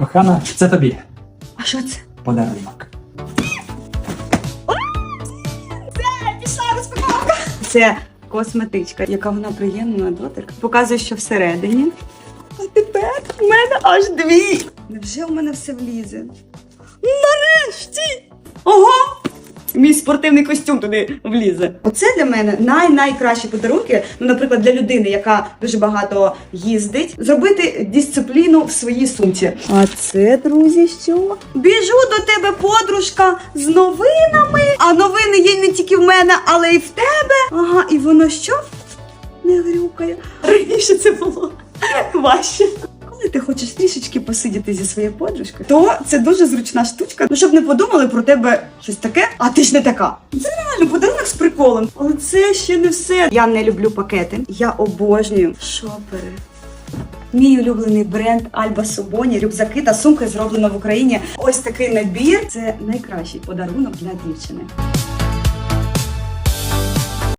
Кохана, це тобі А що це? подарунок. Це Пішла розпаковка. Це косметичка, яка вона приємна на дотик. Показує, що всередині. А тепер в мене аж дві. Невже у мене все влізе? Нарешті! Ого! Мій спортивний костюм туди влізе. Оце для мене най-найкращі подарунки. Ну, наприклад, для людини, яка дуже багато їздить, зробити дисципліну в своїй сумці. А це, друзі, що? Біжу до тебе, подружка, з новинами. А новини є не тільки в мене, але й в тебе. Ага, і воно що? Не грюкає. Раніше це було важче. Ти хочеш трішечки посидіти зі своєю подружкою, то це дуже зручна штучка. Ну, щоб не подумали про тебе щось таке, а ти ж не така. Це реально подарунок з приколом. Але це ще не все. Я не люблю пакети. Я обожнюю шопери. Мій улюблений бренд Альба Собоні, рюкзаки та сумки зроблено в Україні. Ось такий набір. Це найкращий подарунок для дівчини.